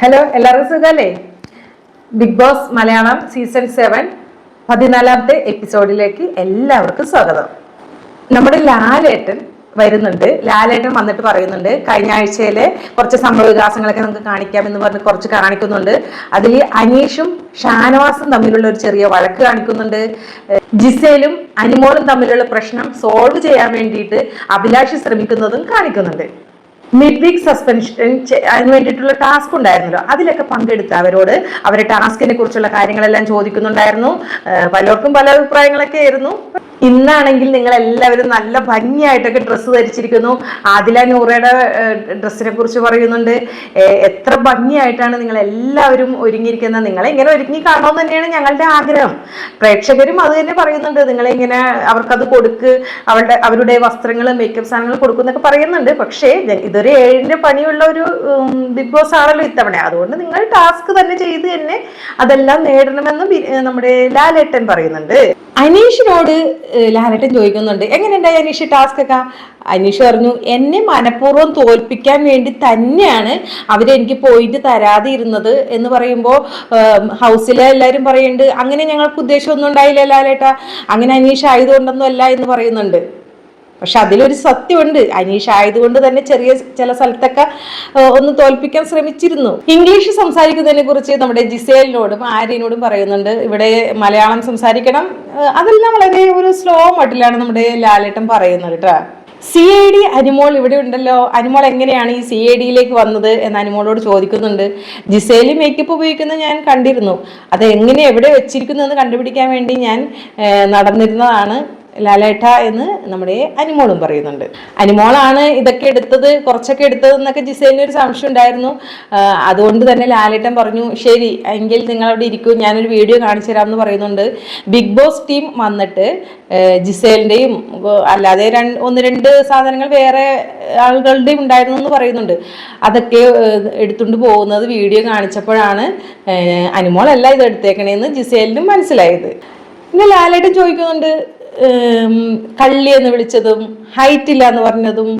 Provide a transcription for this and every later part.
Hello എല്ലാവർക്കും സുഖല്ലേ? Big Boss Malayalam season seven പതിനാലാമത്തെ എപ്പിസോഡിലേക്ക് എല്ലാവർക്കും സ്വാഗതം. നമ്മുടെ ലാലേട്ടൻ വരുന്നുണ്ട്. ലാലേട്ടൻ വന്നിട്ട് പറയുന്നുണ്ട് കഴിഞ്ഞ ആഴ്ചയിലെ കുറച്ച് സംഭവ വികാസങ്ങളൊക്കെ നമുക്ക് കാണിക്കാമെന്ന് പറഞ്ഞ് കുറച്ച് കാണിക്കുന്നുണ്ട്. അതിൽ അനീഷും ഷാനവാസും തമ്മിലുള്ള ഒരു ചെറിയ വഴക്ക് കാണിക്കുന്നുണ്ട്. ജിസേലും അനിമോളും തമ്മിലുള്ള പ്രശ്നം സോൾവ് ചെയ്യാൻ വേണ്ടിയിട്ട് അഭിലാഷ് ശ്രമിക്കുന്നതും കാണിക്കുന്നുണ്ട്. മിഡ് വീക്ക് സസ്പെൻഷൻ അതിന് വേണ്ടിയിട്ടുള്ള ടാസ്ക് ഉണ്ടായിരുന്നല്ലോ. അതിലൊക്കെ പങ്കെടുത്ത് അവരോട് അവരെ ടാസ്കിനെ കുറിച്ചുള്ള കാര്യങ്ങളെല്ലാം ചോദിക്കുന്നുണ്ടായിരുന്നു. പലർക്കും പല അഭിപ്രായങ്ങളൊക്കെ ആയിരുന്നു. ഇന്നാണെങ്കിൽ നിങ്ങൾ എല്ലാവരും നല്ല ഭംഗിയായിട്ടൊക്കെ ഡ്രസ്സ് ധരിച്ചിരിക്കുന്നു. ആദില നൂറയുടെ ഡ്രസ്സിനെ കുറിച്ച് പറയുന്നുണ്ട്. എത്ര ഭംഗിയായിട്ടാണ് നിങ്ങൾ എല്ലാവരും ഒരുങ്ങിയിരിക്കുന്നത്. നിങ്ങളെ ഇങ്ങനെ ഒരുങ്ങി കാണണമെന്ന് തന്നെയാണ് ഞങ്ങളുടെ ആഗ്രഹം. പ്രേക്ഷകരും അത് തന്നെ പറയുന്നുണ്ട്. നിങ്ങളെ ഇങ്ങനെ അവർക്കത് കൊടുക്ക് അവരുടെ അവരുടെ വസ്ത്രങ്ങൾ മേക്കപ്പ് സാധനങ്ങൾ കൊടുക്കുന്നൊക്കെ പറയുന്നുണ്ട്. പക്ഷേ ഇതൊരു ഏഴിന്റെ പണിയുള്ള ഒരു ബിഗ് ബോസ് ആണല്ലോ ഇത്തവണ. അതുകൊണ്ട് നിങ്ങൾ ടാസ്ക് തന്നെ ചെയ്ത് തന്നെ അതെല്ലാം നേടണമെന്ന് നമ്മുടെ ലാലേട്ടൻ പറയുന്നുണ്ട്. അനീഷിനോട് ഏ, ലാലേട്ടൻ ചോദിക്കുന്നുണ്ട്. എങ്ങനെയുണ്ടായി അനീഷ് ടാസ്ക് ഒക്കെ? അനീഷ് പറഞ്ഞു എന്നെ മനഃപൂർവം തോൽപ്പിക്കാൻ വേണ്ടി തന്നെയാണ് അവരെനിക്ക് പോയിന്റ് തരാതെ ഇരുന്നത് എന്ന് പറയുമ്പോൾ ഹൗസിലെ എല്ലാവരും പറയുന്നുണ്ട് അങ്ങനെ ഞങ്ങൾക്ക് ഉദ്ദേശമൊന്നും ഉണ്ടായില്ല ലാലേട്ട. അങ്ങനെ അനീഷ് ആയതുകൊണ്ടൊന്നും അല്ല എന്ന് പറയുന്നുണ്ട്. പക്ഷെ അതിലൊരു സത്യമുണ്ട്. അനീഷ് ആയതുകൊണ്ട് തന്നെ ചെറിയ ചില സ്ഥലത്തൊക്കെ ഒന്ന് തോൽപ്പിക്കാൻ ശ്രമിച്ചിരുന്നു. ഇംഗ്ലീഷ് സംസാരിക്കുന്നതിനെ കുറിച്ച് നമ്മുടെ ജിസേലിനോടും ആര്യനോടും പറയുന്നുണ്ട്. ഇവിടെ മലയാളം സംസാരിക്കണം. അതെല്ലാം വളരെ ഒരു സ്ലോ മട്ടിലാണ് നമ്മുടെ ലാലേട്ടൻ പറയുന്നത് കേട്ടോ. സി ഐ ഡി അനിമോൾ ഇവിടെ ഉണ്ടല്ലോ. അനിമോൾ എങ്ങനെയാണ് ഈ സി ഐ ഡിയിലേക്ക് വന്നത് എന്ന് അനിമോളോട് ചോദിക്കുന്നുണ്ട്. ജിസേലി മേക്കപ്പ് ഉപയോഗിക്കുന്നത് ഞാൻ കണ്ടിരുന്നു. അത് എങ്ങനെ എവിടെ വെച്ചിരിക്കുന്നു എന്ന് കണ്ടുപിടിക്കാൻ വേണ്ടി ഞാൻ നടന്നിരുന്നതാണ്. ലാലേട്ട എന്ന് നമ്മുടെ അനിമോളും പറയുന്നുണ്ട്. അനിമോളാണ് ഇതൊക്കെ എടുത്തത് കുറച്ചൊക്കെ എടുത്തത് എന്നൊക്കെ ജിസേലിന് ഒരു സംശയം ഉണ്ടായിരുന്നു. അതുകൊണ്ട് തന്നെ ലാലേട്ടൻ പറഞ്ഞു ശരി എങ്കിൽ നിങ്ങൾ അവിടെ ഇരിക്കൂ ഞാനൊരു വീഡിയോ കാണിച്ചു തരാം എന്ന് പറയുന്നുണ്ട്. ബിഗ് ബോസ് ടീം വന്നിട്ട് ജിസേലിന്റെയും അല്ലാതെ രണ്ട് ഒന്ന് രണ്ട് സാധനങ്ങൾ വേറെ ആളുകളുടെയും ഉണ്ടായിരുന്നു എന്ന് പറയുന്നുണ്ട്. അതൊക്കെ എടുത്തുകൊണ്ട് പോകുന്നത് വീഡിയോ കാണിച്ചപ്പോഴാണ് അനിമോളല്ല ഇത് എടുത്തേക്കണേന്ന് ജിസേലിനും മനസ്സിലായത്. പിന്നെ ലാലേട്ടൻ ചോദിക്കുന്നുണ്ട് കള്ളി എന്ന് വിളിച്ചതും ഹൈറ്റ് ഇല്ല എന്ന് പറഞ്ഞതും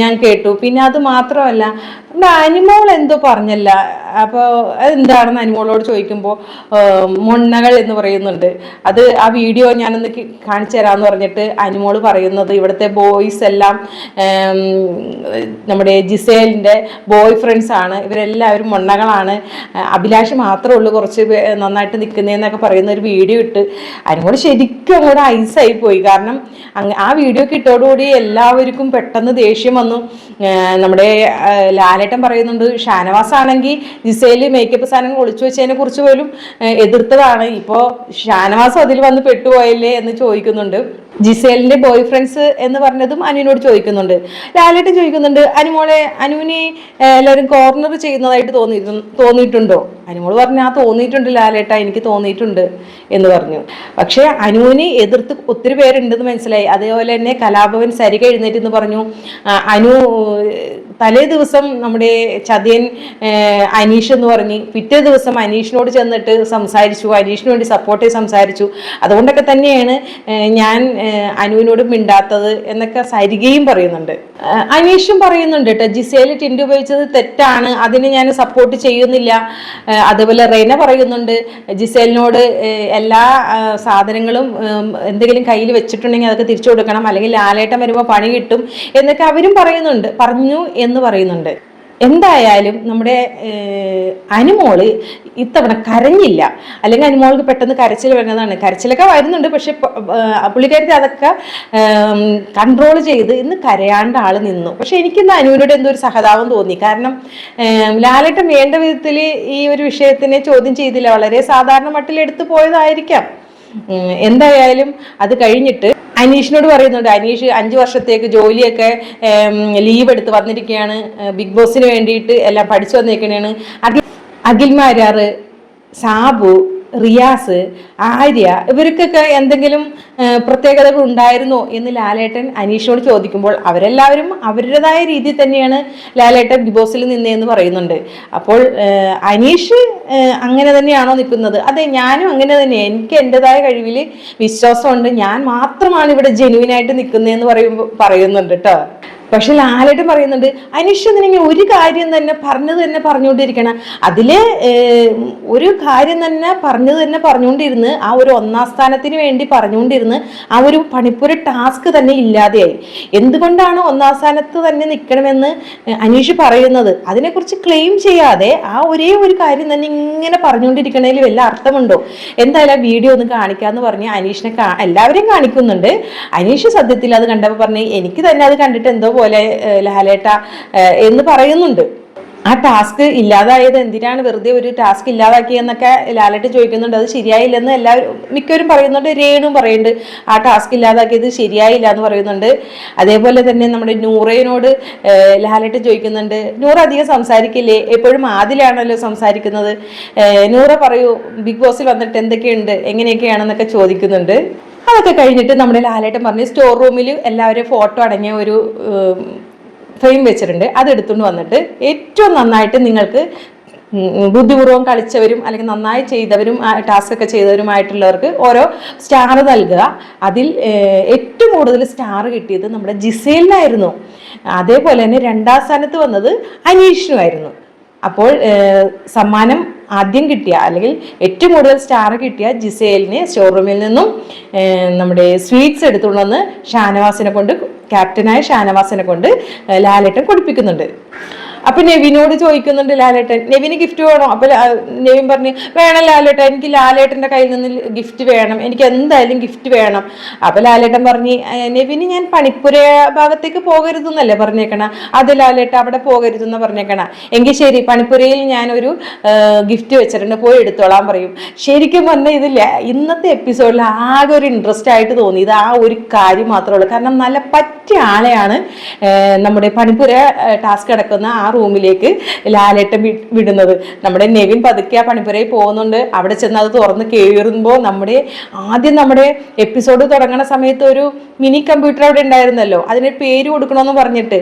ഞാൻ കേട്ടു. പിന്നെ അത് മാത്രമല്ല നമ്മുടെ അനിമോൾ എന്തോ പറഞ്ഞല്ല. അപ്പോൾ അതെന്താണെന്ന് അനിമോളോട് ചോദിക്കുമ്പോൾ മൊണ്ണകൾ എന്ന് പറയുന്നുണ്ട്. അത് ആ വീഡിയോ ഞാനൊന്ന് കാണിച്ചു തരാമെന്ന് പറഞ്ഞിട്ട് അനിമോൾ പറയുന്നത് ഇവിടുത്തെ ബോയ്സ് എല്ലാം നമ്മുടെ ജിസേലിന്റെ ബോയ് ഫ്രണ്ട്സ് ആണ്. ഇവരെല്ലാവരും മൊണ്ണകളാണ്. അഭിലാഷ് മാത്രമേ ഉള്ളൂ കുറച്ച് നന്നായിട്ട് നിൽക്കുന്നതെന്നൊക്കെ പറയുന്ന ഒരു വീഡിയോ ഇട്ട് അനിമോൾ ശരിക്കും അങ്ങോട്ട് ഐസായി പോയി. കാരണം ആ വീഡിയോ കിട്ടോടുകൂടി എല്ലാവർക്കും പെട്ടെന്ന് ദേഷ്യം വന്നു. നമ്മുടെ ലാലേട്ടൻ പറയുന്നുണ്ട് ഷാനവാസ് ആണെങ്കിൽ ജിസേൽ മേക്കപ്പ് സാധനങ്ങൾ ഒളിച്ചു വെച്ചതിനെ കുറിച്ച് പോലും എതിർത്തതാണ്. ഇപ്പോൾ ഷാനവാസ് അതിൽ വന്ന് പെട്ടുപോയല്ലേ എന്ന് ചോദിക്കുന്നുണ്ട്. ജിസേലിന്റെ ബോയ് ഫ്രണ്ട്സ് എന്ന് പറഞ്ഞതും അനുവിനോട് ചോദിക്കുന്നുണ്ട്. ലാലേട്ടൻ ചോദിക്കുന്നുണ്ട് അനുമോളെ അനുവിനെ എല്ലാവരും കോർണർ ചെയ്യുന്നതായിട്ട് തോന്നി തോന്നിയിട്ടുണ്ടോ? അനുമോൾ പറഞ്ഞു ആ തോന്നിയിട്ടുണ്ട് ലാലേട്ട എനിക്ക് തോന്നിയിട്ടുണ്ട് എന്ന് പറഞ്ഞു. പക്ഷേ അനുവിനെ എതിർത്ത് ഒത്തിരി പേരുണ്ടെന്ന് മനസ്സിലായി. അതേപോലെ തന്നെ കലാഭവൻ സരിക എഴുന്നേറ്റ് എന്ന് പറഞ്ഞു. അനു തലേ ദിവസം നമ്മുടെ ചതിയൻ അനീഷ് എന്ന് പറഞ്ഞ് പിറ്റേ ദിവസം അനീഷിനോട് ചെന്നിട്ട് സംസാരിച്ചു. അനീഷിന് വേണ്ടി സപ്പോർട്ട് സംസാരിച്ചു. അതുകൊണ്ടൊക്കെ തന്നെയാണ് ഞാൻ അനുവിനോട് മിണ്ടാത്തത് എന്നൊക്കെ സരികയും പറയുന്നുണ്ട്. അനീഷും പറയുന്നുണ്ട് കേട്ടോ ജിസേൽ ടിൻഡ് ഉപയോഗിച്ചത് തെറ്റാണ് അതിന് ഞാൻ സപ്പോർട്ട് ചെയ്യുന്നില്ല. അതേപോലെ റെയ്ന പറയുന്നുണ്ട് ജിസേലിനോട് എല്ലാ സാധനങ്ങളും എന്തെങ്കിലും കയ്യിൽ വെച്ചിട്ടുണ്ടെങ്കിൽ അതൊക്കെ തിരിച്ചു കൊടുക്കണം. അല്ലെങ്കിൽ ലാലേട്ടം വരുമ്പോൾ പണി കിട്ടും എന്നൊക്കെ അവരും പറയുന്നുണ്ട്. പറഞ്ഞു എന്ന് പറയുന്നുണ്ട്. എന്തായാലും നമ്മുടെ അനുമോൾ ഇത്തവണ കരഞ്ഞില്ല. അല്ലെങ്കിൽ അനുമോൾക്ക് പെട്ടെന്ന് കരച്ചിൽ വരുന്നതാണ് കരച്ചിലൊക്കെ വരുന്നുണ്ട്. പക്ഷെ പുള്ളിക്കാരി അതൊക്കെ കൺട്രോൾ ചെയ്ത് ഇന്ന് കരയാണ്ട് ആൾ നിന്നു. പക്ഷെ എനിക്കിന്ന് അനുവിനോട് എന്തോ ഒരു സഹതാപം തോന്നി. കാരണം ലാലേട്ടൻ വേണ്ട വിധത്തിൽ ഈ ഒരു വിഷയത്തിനെ ചോദ്യം ചെയ്തില്ല. വളരെ സാധാരണ മട്ടിൽ എടുത്തു പോയതായിരിക്കാം. എന്തായാലും അത് കഴിഞ്ഞിട്ട് അനീഷിനോട് പറയുന്നുണ്ട് അനീഷ് അഞ്ച് വർഷത്തേക്ക് ജോലിയൊക്കെ ലീവ് എടുത്ത് വന്നിരിക്കുകയാണ്. ബിഗ് ബോസിന് വേണ്ടിയിട്ട് എല്ലാം പഠിച്ചു വന്നേക്കണേണ്. അഖിൽ അഖിൽമാരാറ് സാബു റിയാസ് ആര്യ ഇവർക്കൊക്കെ എന്തെങ്കിലും പ്രത്യേകതകൾ ഉണ്ടായിരുന്നോ? എന്ന് ലാലേട്ടൻ അനീഷോട് ചോദിക്കുമ്പോൾ അവരെല്ലാവരും അവരുടേതായ രീതിയിൽ തന്നെയാണ് ലാലേട്ടൻ ബിഗ് ബോസിൽ നിന്നേന്ന് പറയുന്നുണ്ട്. അപ്പോൾ അനീഷ് അങ്ങനെ തന്നെയാണോ നിൽക്കുന്നത്? അതെ ഞാനും അങ്ങനെ തന്നെ എനിക്ക് എന്റെതായ കഴിവിൽ വിശ്വാസമുണ്ട്. ഞാൻ മാത്രമാണ് ഇവിടെ ജെനുവിനായിട്ട് നിൽക്കുന്നതെന്ന് പറയുമ്പോൾ പറയുന്നുണ്ട് കേട്ടോ പക്ഷെ ലാലേട്ടൻ പറയുന്നുണ്ട് അനിഷ് നിന്നെ ഒരു കാര്യം തന്നെ പറഞ്ഞത് തന്നെ പറഞ്ഞുകൊണ്ടിരിക്കണം. അതിൽ ഒരു കാര്യം തന്നെ പറഞ്ഞത് തന്നെ പറഞ്ഞുകൊണ്ടിരുന്ന് ആ ഒരു ഒന്നാം സ്ഥാനത്തിന് വേണ്ടി പറഞ്ഞുകൊണ്ടിരുന്ന് ആ ഒരു പണിപ്പുര ടാസ്ക് തന്നെ ഇല്ലാതെയായി. എന്തുകൊണ്ടാണ് ഒന്നാം സ്ഥാനത്ത് തന്നെ നിൽക്കണമെന്ന് അനീഷ് പറയുന്നത്? അതിനെക്കുറിച്ച് ക്ലെയിം ചെയ്യാതെ ആ ഒരേ ഒരു കാര്യം തന്നെ ഇങ്ങനെ പറഞ്ഞുകൊണ്ടിരിക്കണതിൽ വല്ല അർത്ഥമുണ്ടോ? എന്തായാലും ആ വീഡിയോ ഒന്ന് കാണിക്കാമെന്ന് പറഞ്ഞ് അനീഷിനെ എല്ലാവരെയും കാണിക്കുന്നുണ്ട്. അനീഷ് സത്യത്തിൽ അത് കണ്ടപ്പോൾ പറഞ്ഞ് എനിക്ക് തന്നെ അത് കണ്ടിട്ട് എന്തോ പോലെ ലഹലേട്ട എന്ന് പറയുന്നുണ്ട്. ആ ടാസ്ക് ഇല്ലാതായത് എന്തിനാണ്? വെറുതെ ഒരു ടാസ്ക് ഇല്ലാതാക്കിയെന്നൊക്കെ ലാലേട്ട് ചോദിക്കുന്നുണ്ട്. അത് ശരിയായില്ലെന്ന് എല്ലാവരും മിക്കവരും പറയുന്നുണ്ട്. രേണു പറയുന്നുണ്ട്. ആ ടാസ്ക് ഇല്ലാതാക്കിയത് ശരിയായില്ല എന്ന് പറയുന്നുണ്ട്. അതേപോലെ തന്നെ നമ്മുടെ നൂറേനോട് ഏഹ്, ലാലേട്ട് ചോദിക്കുന്നുണ്ട്. നൂറ അധികം സംസാരിക്കില്ലേ? എപ്പോഴും ആദിലാണല്ലോ സംസാരിക്കുന്നത്. നൂറ പറയൂ ബിഗ് ബോസിൽ വന്നിട്ട് എന്തൊക്കെയുണ്ട്? എങ്ങനെയൊക്കെയാണെന്നൊക്കെ ചോദിക്കുന്നുണ്ട്. അതൊക്കെ കഴിഞ്ഞിട്ട് നമ്മുടെ ലാലേട്ടൻ പറഞ്ഞ് സ്റ്റോർ റൂമിൽ എല്ലാവരും ഫോട്ടോ അടങ്ങിയ ഒരു ഫ്രെയിം വെച്ചിട്ടുണ്ട്. അത് എടുത്തുകൊണ്ട് വന്നിട്ട് ഏറ്റവും നന്നായിട്ട് നിങ്ങൾക്ക് ബുദ്ധിപൂർവം കളിച്ചവരും അല്ലെങ്കിൽ നന്നായി ചെയ്തവരും ടാസ്ക് ഒക്കെ ചെയ്തവരുമായിട്ടുള്ളവർക്ക് ഓരോ സ്റ്റാർ നൽകുക. അതിൽ ഏറ്റവും കൂടുതൽ സ്റ്റാർ കിട്ടിയത് നമ്മുടെ ജിസേലിനായിരുന്നു. അതേപോലെ തന്നെ രണ്ടാം സ്ഥാനത്ത് വന്നത് അനീഷിനുമായിരുന്നു. അപ്പോൾ സമ്മാനം ആദ്യം കിട്ടിയ അല്ലെങ്കിൽ ഏറ്റവും കൂടുതൽ സ്റ്റാർ കിട്ടിയ ജിസേലിനെ ഷോറൂമിൽ റൂമിൽ നിന്നും നമ്മുടെ സ്വീറ്റ്സ് എടുത്തുകൊണ്ടുവന്ന് ഷാനവാസിനെ കൊണ്ട് ക്യാപ്റ്റനായ ഷാനവാസിനെ കൊണ്ട് ലാലേട്ടം കൊടുപ്പിക്കുന്നുണ്ട്. അപ്പൊ നെവിനോട് ചോദിക്കുന്നുണ്ട് ലാലേട്ടൻ നെവിന് ഗിഫ്റ്റ് വേണോ? അപ്പൊ നെവിൻ പറഞ്ഞു വേണം ലാലേട്ടൻ എനിക്ക് ലാലേട്ടന്റെ കയ്യിൽ നിന്ന് ഗിഫ്റ്റ് വേണം എനിക്ക് എന്തായാലും ഗിഫ്റ്റ് വേണം. അപ്പൊ ലാലേട്ടൻ പറഞ്ഞു "ഏ, നെവിന് ഞാൻ പണിപ്പുര ഭാഗത്തേക്ക് പോകരുതെന്നല്ലേ പറഞ്ഞേക്കണ? അത് ലാലേട്ട അവിടെ പോകരുതെന്ന് പറഞ്ഞേക്കണ? എങ്കിൽ ശരി പണിപ്പുരയിൽ ഞാനൊരു ഗിഫ്റ്റ് വെച്ചിട്ടുണ്ട് പോയി എടുത്തോളാൻ പറയും. ശരിക്കും പറഞ്ഞാൽ ഇതില്ല ഇന്നത്തെ എപ്പിസോഡിൽ ആകെ ഒരു ഇൻട്രസ്റ്റ് ആയിട്ട് തോന്നി. ഇത് ആ ഒരു കാര്യം മാത്രമേ ഉള്ളൂ. കാരണം നല്ല പറ്റിയ ആളെയാണ് നമ്മുടെ പണിപ്പുര ടാസ്ക് കിടക്കുന്ന ആ റൂമിലേക്ക് ലാലേട്ടൻ വിടുന്നത്. നമ്മുടെ നെവിൻ പതുക്കെ ആ പണിപ്പുരയിൽ പോകുന്നുണ്ട്. അവിടെ ചെന്ന് അത് തുറന്ന് കയറുമ്പോൾ നമ്മുടെ ആദ്യം നമ്മുടെ എപ്പിസോഡ് തുടങ്ങുന്ന സമയത്ത് ഒരു മിനി കമ്പ്യൂട്ടർ അവിടെ ഉണ്ടായിരുന്നല്ലോ. അതിന് പേര് കൊടുക്കണമെന്ന് പറഞ്ഞിട്ട്.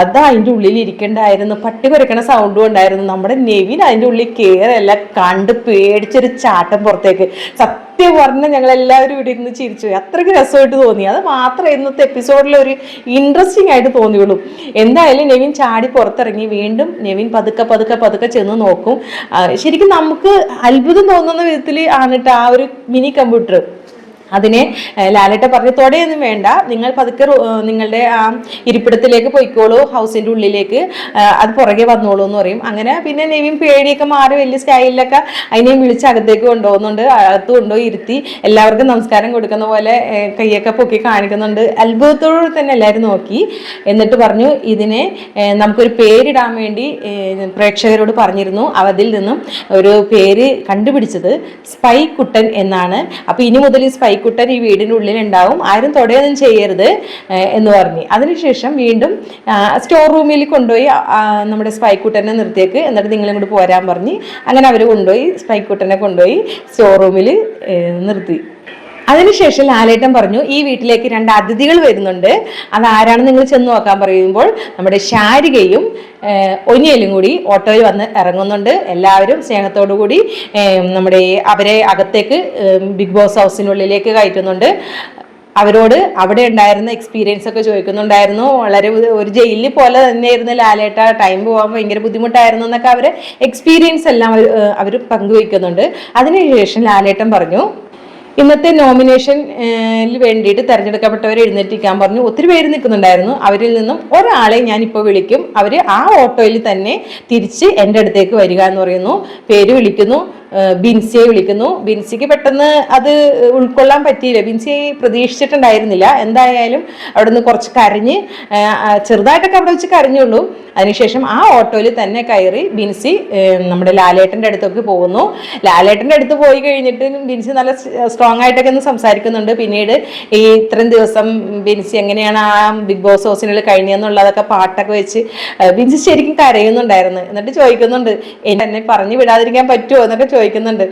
അത് അതിന്റെ ഉള്ളിൽ ഇരിക്കണ്ടായിരുന്നു. പട്ടി കുരക്കണ സൗണ്ടും ഉണ്ടായിരുന്നു. നമ്മുടെ നെവിൻ അതിന്റെ ഉള്ളിൽ കയറല്ല കണ്ട് പേടിച്ചൊരു ചാട്ടം പുറത്തേക്ക്. സത്യം പറഞ്ഞ ഞങ്ങൾ എല്ലാവരും ഇവിടെ ഇരുന്ന് ചിരിച്ചു അത്രയ്ക്ക് രസമായിട്ട് തോന്നി. അത് മാത്രമേ ഇന്നത്തെ എപ്പിസോഡിൽ ഒരു ഇൻട്രസ്റ്റിംഗ് ആയിട്ട് തോന്നിയുള്ളൂ. എന്തായാലും നെവിൻ ചാടി പുറത്തിറങ്ങി. വീണ്ടും നെവിൻ പതുക്കെ പതുക്കെ പതുക്കെ ചെന്ന് നോക്കും. ശരിക്കും നമുക്ക് അത്ഭുതം തോന്നുന്ന വിധത്തിൽ ആണ് കേട്ടോ ആ ഒരു മിനി കമ്പ്യൂട്ടർ. അതിനെ ലാലേട്ട പറഞ്ഞ് തൊടയൊന്നും വേണ്ട. നിങ്ങൾ പതുക്കെ നിങ്ങളുടെ ആ ഇരിപ്പിടത്തിലേക്ക് പോയിക്കോളൂ ഹൗസിന്റെ ഉള്ളിലേക്ക്. അത് പുറകെ വന്നോളൂ എന്ന് പറയും. അങ്ങനെ പിന്നെ നെവിൻ പേടിയൊക്കെ മാറി വലിയ സ്റ്റൈലിലൊക്കെ അതിനെയും വിളിച്ച് അകത്തേക്ക് കൊണ്ടുപോകുന്നുണ്ട്. അകത്ത് കൊണ്ടുപോയി ഇരുത്തി എല്ലാവർക്കും നമസ്കാരം കൊടുക്കുന്ന പോലെ കൈയൊക്കെ പൊക്കി കാണിക്കുന്നുണ്ട്. അത്ഭുതത്തോടെ തന്നെ എല്ലാവരും നോക്കി. എന്നിട്ട് പറഞ്ഞു ഇതിനെ നമുക്കൊരു പേരിടാൻ വേണ്ടി പ്രേക്ഷകരോട് പറഞ്ഞിരുന്നു. അതിൽ നിന്നും ഒരു പേര് കണ്ടുപിടിച്ചത് സ്പൈ കുട്ടൻ എന്നാണ്. അപ്പൊ ഇനി മുതൽ ഈ സ്പൈ കുട്ടൻ ഈ വീടിനുള്ളിൽ ഉണ്ടാവും ആരും തൊടയൊന്നും ചെയ്യരുത് എന്ന് പറഞ്ഞു. അതിനുശേഷം വീണ്ടും സ്റ്റോർ റൂമിൽ കൊണ്ടുപോയി നമ്മുടെ സ്പൈക്കുട്ടനെ നിർത്തിയേക്ക്. എന്നിട്ട് നിങ്ങൾ ഇങ്ങോട്ട് പോരാൻ പറഞ്ഞ് അങ്ങനെ അവർ കൊണ്ടുപോയി സ്പൈക്കുട്ടനെ കൊണ്ടുപോയി സ്റ്റോർ റൂമിൽ നിർത്തി. അതിനുശേഷം ലാലേട്ടൻ പറഞ്ഞു ഈ വീട്ടിലേക്ക് രണ്ട് അതിഥികൾ വരുന്നുണ്ട്. അത് ആരാണെന്ന് നിങ്ങൾ ചെന്ന് നോക്കാൻ പറയുമ്പോൾ നമ്മുടെ ശാരികയും ഒനിയലും കൂടി ഓട്ടോയിൽ വന്ന് ഇറങ്ങുന്നുണ്ട്. എല്ലാവരും സ്നേഹത്തോടു കൂടി നമ്മുടെ അവരെ അകത്തേക്ക് ബിഗ് ബോസ് ഹൗസിനുള്ളിലേക്ക് കയറ്റുന്നുണ്ട്. അവരോട് അവിടെ ഉണ്ടായിരുന്ന എക്സ്പീരിയൻസ് ഒക്കെ ചോദിക്കുന്നുണ്ടായിരുന്നു. വളരെ ഒരു- ഒരു ജയിലിൽ പോലെ തന്നെയായിരുന്നു ലാലേട്ട. ടൈം പോകാൻ ഭയങ്കര ബുദ്ധിമുട്ടായിരുന്നു എന്നൊക്കെ അവരെ എക്സ്പീരിയൻസ് എല്ലാം അവർ പങ്കുവയ്ക്കുന്നുണ്ട്. അതിനുശേഷം ലാലേട്ടൻ പറഞ്ഞു ഇന്നത്തെ നോമിനേഷനിൽ വേണ്ടിയിട്ട് തെരഞ്ഞെടുക്കപ്പെട്ടവരെ എഴുന്നേറ്റിക്കാൻ പറഞ്ഞു. ഒത്തിരി പേര് നിൽക്കുന്നുണ്ടായിരുന്നു. അവരിൽ നിന്നും ഒരാളെ ഞാൻ ഇപ്പോൾ വിളിക്കും. അവർ ആ ഓട്ടോയിൽ തന്നെ തിരിച്ച് എന്റെ അടുത്തേക്ക് വരിക എന്ന് പറയുന്നു. പേര് വിളിക്കുന്നു. ബിൻസിയെ വിളിക്കുന്നു. ബിൻസിക്ക് പെട്ടെന്ന് അത് ഉൾക്കൊള്ളാൻ പറ്റിയില്ല. ബിൻസി പ്രതീക്ഷിച്ചിട്ടുണ്ടായിരുന്നില്ല. എന്തായാലും അവിടെ നിന്ന് കുറച്ച് കരഞ്ഞ് ചെറുതായിട്ടൊക്കെ അവിടെ വെച്ച് കരഞ്ഞുള്ളൂ. അതിനുശേഷം ആ ഓട്ടോയിൽ തന്നെ കയറി ബിൻസി നമ്മുടെ ലാലേട്ടന്റെ അടുത്തേക്ക് പോകുന്നു. ലാലേട്ടന്റെ അടുത്ത് പോയി കഴിഞ്ഞിട്ട് ബിൻസി നല്ല സ്ട്രോങ് ആയിട്ടൊക്കെ ഒന്ന് സംസാരിക്കുന്നുണ്ട്. പിന്നീട് ഈ ഇത്രയും ദിവസം ബിൻസി എങ്ങനെയാണ് ആ ബിഗ് ബോസ് ഹൗസിനുള്ളിൽ കഴിഞ്ഞതെന്നുള്ളതൊക്കെ പാട്ടൊക്കെ വെച്ച് ബിൻസി ശരിക്കും കരയുന്നുണ്ടായിരുന്നു. എന്നിട്ട് ചോദിക്കുന്നുണ്ട് "എന്നെ പറഞ്ഞു വിടാതിരിക്കാൻ പറ്റുമോ എന്നൊക്കെ ചോദിക്കുന്നുണ്ട്.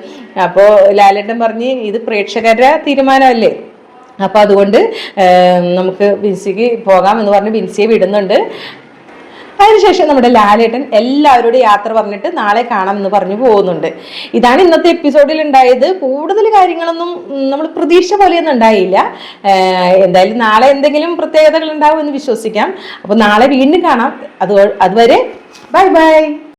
അപ്പോൾ ലാലേട്ടൻ പറഞ്ഞ് ഇത് പ്രേക്ഷകരുടെ തീരുമാനമല്ലേ? അപ്പോൾ അതുകൊണ്ട് നമുക്ക് ബിൻസിക്ക് പോകാം എന്ന് പറഞ്ഞ് ബിൻസിയെ വിടുന്നുണ്ട്. അതിനുശേഷം നമ്മുടെ ലാലേട്ടൻ എല്ലാവരോടും യാത്ര പറഞ്ഞിട്ട് നാളെ കാണാം എന്ന് പറഞ്ഞു പോകുന്നുണ്ട്. ഇതാണ് ഇന്നത്തെ എപ്പിസോഡിൽ ഉണ്ടായത്. കൂടുതൽ കാര്യങ്ങളൊന്നും നമ്മൾ പ്രതീക്ഷ പോലെയൊന്നും ഉണ്ടായില്ല. എന്തായാലും നാളെ എന്തെങ്കിലും പ്രത്യേകതകൾ ഉണ്ടാവും എന്ന് വിശ്വസിക്കാം. അപ്പോൾ നാളെ വീണ്ടും കാണാം. അത് അതുവരെ ബൈ ബൈ.